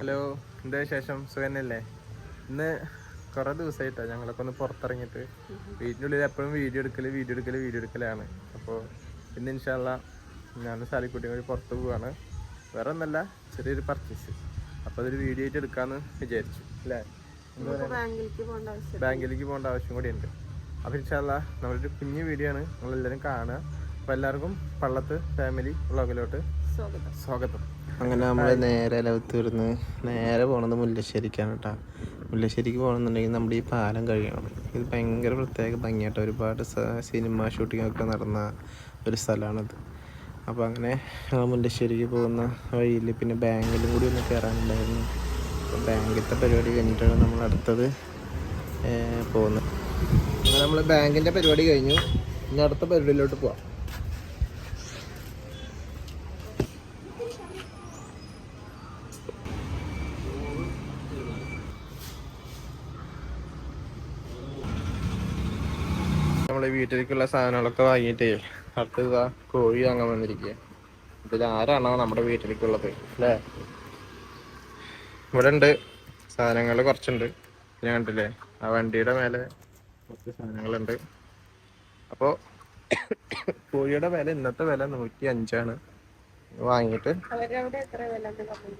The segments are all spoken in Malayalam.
ഹലോ എന്താ ശേഷം സുഖന്നല്ലേ ഇന്ന് കുറേ ദിവസമായിട്ടാ ഞങ്ങളൊക്കെ ഒന്ന് പുറത്തിറങ്ങിയിട്ട്. വീട്ടിനുള്ളിൽ എപ്പോഴും വീഡിയോ എടുക്കൽ വീഡിയോ എടുക്കൽ വീഡിയോ എടുക്കലാണ്. അപ്പോൾ ഇന്ന് ഇൻഷാല്ല ഞാൻ സാലിക്കുട്ടിയും കൂടി പുറത്ത് പോവാണ്. വേറെ ഒന്നല്ല ചെറിയൊരു പർച്ചേസ് അപ്പോൾ അതൊരു വീഡിയോ ആയിട്ട് എടുക്കാമെന്ന് വിചാരിച്ചു അല്ലേ? ബാങ്കിലേക്ക് പോകേണ്ട ആവശ്യം ബാങ്കിലേക്ക് പോകേണ്ട ആവശ്യം കൂടി ഉണ്ട്. അപ്പോൾ ഇൻഷാല്ല നമ്മളൊരു കുഞ്ഞു വീഡിയോ ആണ് നമ്മളെല്ലാവരും കാണുക. അപ്പോൾ എല്ലാവർക്കും പള്ളത്ത് ഫാമിലി വ്ളോഗിലോട്ട് സ്വാഗതം. സ്വാഗതം. അങ്ങനെ നമ്മൾ നേരെ ലവത്തൂർന്ന് നേരെ പോണത് മുല്ലശ്ശേരിക്കാണ് കേട്ടോ മുല്ലശ്ശേരിക്ക് പോകണമെന്നുണ്ടെങ്കിൽ നമ്മുടെ ഈ പാലം കഴിയണം. ഇത് ഭയങ്കര പ്രത്യേക ഭംഗിയായിട്ട് ഒരുപാട് സിനിമ ഷൂട്ടിംഗ് ഒക്കെ നടന്ന ഒരു സ്ഥലമാണിത് അപ്പോൾ അങ്ങനെ മുല്ലശ്ശേരിക്ക് പോകുന്ന വഴിയിൽ പിന്നെ ബാങ്കിലും കൂടി ഒന്ന് കയറാനുണ്ടായിരുന്നു അപ്പോൾ ബാങ്കിലത്തെ പരിപാടി കഴിഞ്ഞിട്ടാണ് നമ്മൾ അടുത്തത് പോകുന്നത്. അങ്ങനെ നമ്മൾ ബാങ്കിന്റെ പരിപാടി കഴിഞ്ഞു. ഇനി അടുത്ത പരിപാടിയിലോട്ട് പോവാം. നമ്മളെ വീട്ടിലേക്കുള്ള സാധനങ്ങളൊക്കെ വാങ്ങിയിട്ടേ അടുത്ത കോഴി വാങ്ങാൻ വന്നിരിക്കുക ഇതിൽ ആരാണോ നമ്മുടെ വീട്ടിലേക്കുള്ളത് അല്ലേ? ഇവിടെ ഉണ്ട്. സാധനങ്ങൾ കുറച്ചുണ്ട്. ഞാൻ കണ്ടില്ലേ? ആ വണ്ടിയുടെ മേലെ കുറച്ച് സാധനങ്ങളുണ്ട്. അപ്പോൾ കോഴിയുടെ വില ഇന്നത്തെ വില നൂറ്റി അഞ്ചാണ് വാങ്ങിയിട്ട്.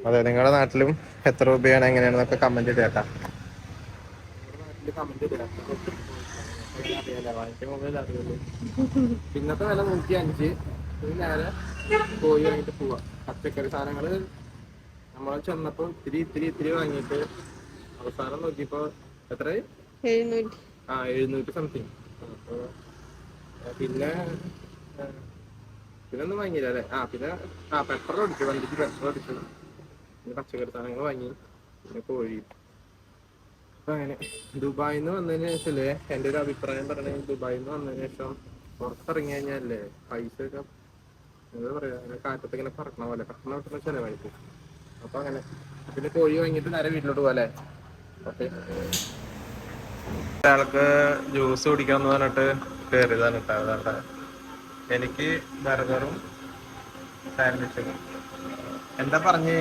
അതെ നിങ്ങളുടെ നാട്ടിലും എത്ര രൂപയാണ് എങ്ങനെയാണെന്നൊക്കെ കമന്റ് ചെയ്തേട്ടാ ഇന്നത്തെ വില നൂറ്റി അഞ്ച്. നേരെ പോയി വാങ്ങിട്ട് പോവാ. പച്ചക്കറി സാധനങ്ങൾ നമ്മളെ ചെന്നപ്പോ ഇത്തിരി ഇത്തിരി ഇത്തിരി വാങ്ങിയിട്ട് അവസാനം നോക്കിയപ്പോ എത്ര ആ എഴുന്നൂറ്റി സംതിങ് പിന്നെ പിന്നെ ഒന്നും വാങ്ങിയില്ല അല്ലേ? ആ പിന്നെ ആ പെട്രോൾ അടിച്ചു. വണ്ടിക്ക് പെട്രോൾ അടിച്ചു. പിന്നെ പച്ചക്കറി സാധനങ്ങൾ വാങ്ങി. പിന്നെ കോഴി. അങ്ങനെ ദുബായിൽ നിന്ന് വന്നതിന് ശേഷം എന്റെ ഒരു അഭിപ്രായം പറഞ്ഞാൽ ദുബായിൽ നിന്ന് വന്നതിന് ശേഷം പുറത്തിറങ്ങി കഴിഞ്ഞാലേ പൈസ ഒക്കെ എന്താ പറയാ അങ്ങനെ കാറ്റത്ത് ഇങ്ങനെ പറക്കണ പോലെ പറക്കണ വിട്ടുന്ന ചെലവായിട്ട് അപ്പൊ അങ്ങനെ. പിന്നെ കോഴി വാങ്ങിയിട്ട് നേരെ വീട്ടിലോട്ട് പോലെ ഓക്കെ. ഒരാൾക്ക് ജ്യൂസ് കുടിക്കാന്ന് പറഞ്ഞിട്ട് കയറിയതാണ് കേട്ടോ അതാണ്ട് എനിക്ക് ബർഗറും സാൻഡ്വിച്ചും. എന്താ പറഞ്ഞേ?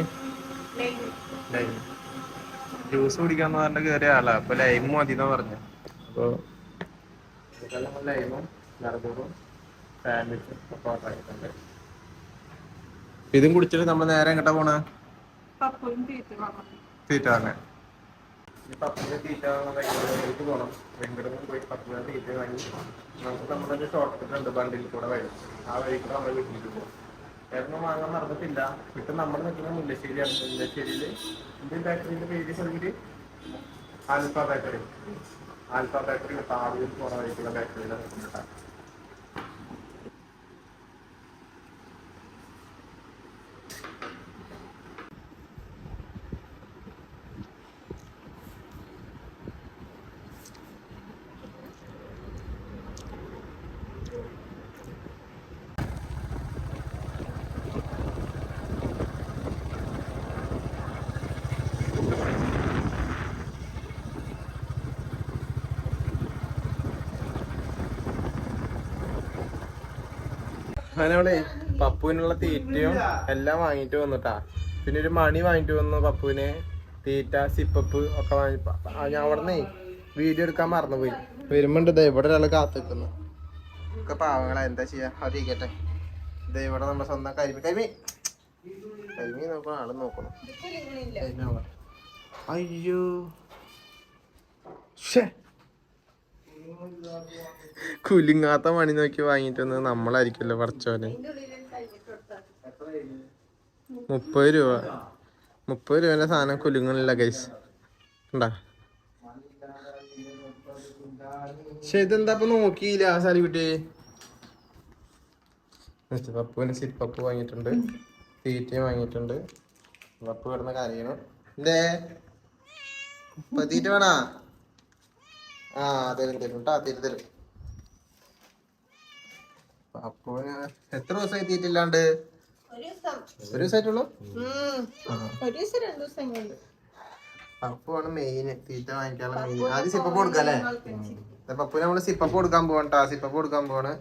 ലൈം ജ്യൂസ് കുടിക്കാന്ന് പറഞ്ഞ കയറിയ ആളാ. അപ്പൊ ലൈം മതി എന്നാ പറഞ്ഞു. അപ്പൊ ലൈമും ബർഗറും സാൻഡ്വിച്ചും ഒക്കെ ഓർഡർ ആയിട്ടുണ്ട് ഇതും കുടിച്ചിട്ട് നമ്മൾ നേരെ എങ്ങോട്ടാ പോണ? തീറ്റ വാങ്ങാൻ. പപ്പിന്റെ തീറ്റ വാങ്ങാൻ പോണം. വെങ്കടവും പോയി പപ്പിന്റെ തീറ്റ വാങ്ങി. നമുക്ക് നമ്മളൊരു ഷോർട്ട് കട്ട് ഉണ്ട് ബണ്ടിൽ കൂടെ വഴി ആ വഴിക്ക് കൂടെ നമ്മുടെ വീട്ടിലേക്ക് പോകും ചേട്ടനും വാങ്ങാൻ നടന്നിട്ടില്ല ഇപ്പം നമ്മൾ നിൽക്കുന്നത് മുല്ലശ്ശേരിയാണ് മുല്ലശ്ശേരിയിൽ ഇന്ത്യൻ ബാറ്ററിന്റെ പേര് പറഞ്ഞിട്ട്? ആൽഫ ബാറ്ററി ആൽഫ ബേക്കറി ആദ്യം കുറവായിട്ടുള്ള ബേക്കറിയിലാണ് നിൽക്കുന്നത്. അവളെ പപ്പുവിനുള്ള തീറ്റയും എല്ലാം വാങ്ങിട്ട് വന്നിട്ടാ. പിന്നെ ഒരു മണി വാങ്ങിട്ട് വന്നു പപ്പുവിന്. തീറ്റ സിപ്പപ്പ് ഒക്കെ വാങ്ങി ഞാൻ അവിടുന്ന് വീഡിയോ എടുക്കാൻ മറന്നുപോയി. വരുമ്പോണ്ട് ദേ ഇവിടെ ഒരാൾ കാത്തു നിൽക്കുന്നു ഒക്കെ പാവങ്ങളാ എന്താ ചെയ്യാ? അറിയിക്കട്ടെ ദേ ഇവിടെ നമ്മുടെ സ്വന്തം കരിമി കരിമി കരിമി നോക്കണം ആൾ നോക്കണം. അയ്യോ. ശ്ശേ. കുലുങ്ങാത്ത മണി നോക്കി വാങ്ങിട്ട് വന്നത് നമ്മളായിരിക്കുമല്ലോ പറച്ചോനെ മുപ്പത് രൂപ. മുപ്പത് രൂപേന്റെ സാധനം കുലുങ്ങണില്ല ഗൈസ് ഉണ്ടാ പക്ഷെ ഇതെന്താ നോക്കിയില്ല സാരി കുട്ടി പപ്പുവിന് സിപ്പപ്പ് വാങ്ങിയിട്ടുണ്ട്. തീറ്റയും വാങ്ങിയിട്ടുണ്ട്. പപ്പു കിടന്ന കരയണം. എന്തേ തീറ്റ വേണാ? ആ തരും തരും കേട്ടാ തരും തരും. അപ്പോ എത്ര ദിവസമായി തീറ്റില്ലാണ്ട് ഒരു ദിവസം. ഒരു ദിവസമായിട്ടുള്ളൂ ഉം. ഒരു ദിവസം രണ്ടു ദിവസം കൊണ്ട് പപ്പുവാണ് മെയിൻ തീറ്റ വാങ്ങിക്കാനുള്ള മെയിൻ ആദ്യം സിപ്പപ്പ് കൊടുക്കാം അല്ലേ? പപ്പു നമ്മൾ സിപ്പപ്പ് കൊടുക്കാൻ പോകണ്ടാ സിപ്പപ്പ് കൊടുക്കാൻ പോവാണ്.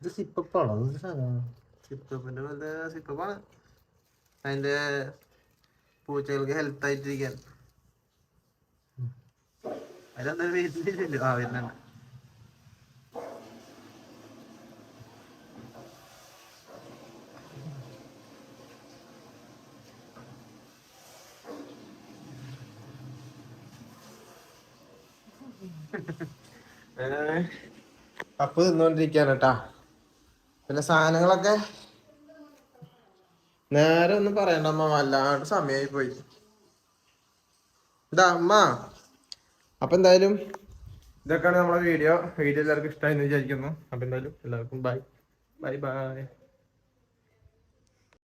ഇത് സിപ്പപ്പാണോ സിപ്പപ്പിന്റെ പോലത്തെ സിപ്പപ്പാണ് അതിന്റെ പൂച്ചകൾക്ക് ഹെൽത്ത് ആയിട്ടിരിക്കാൻ. അതിലെന്തായാലും വരുന്നില്ലല്ലോ ആ വരുന്നുണ്ട്. കപ്പ് തിന്നോണ്ടിരിക്കാണ് പിന്നെ സാധനങ്ങളൊക്കെ? നേരെ ഒന്നും പറയണ്ട അമ്മ വല്ലാണ്ട് സമയമായി പോയി ഇതാ അമ്മ. അപ്പൊ എന്തായാലും ഇതൊക്കെയാണ് നമ്മളെ വീഡിയോ വീഡിയോ എല്ലാവർക്കും ഇഷ്ടമായി എന്ന് വിചാരിക്കുന്നു. അപ്പൊ എന്തായാലും എല്ലാവർക്കും ബൈ ബൈ ബൈ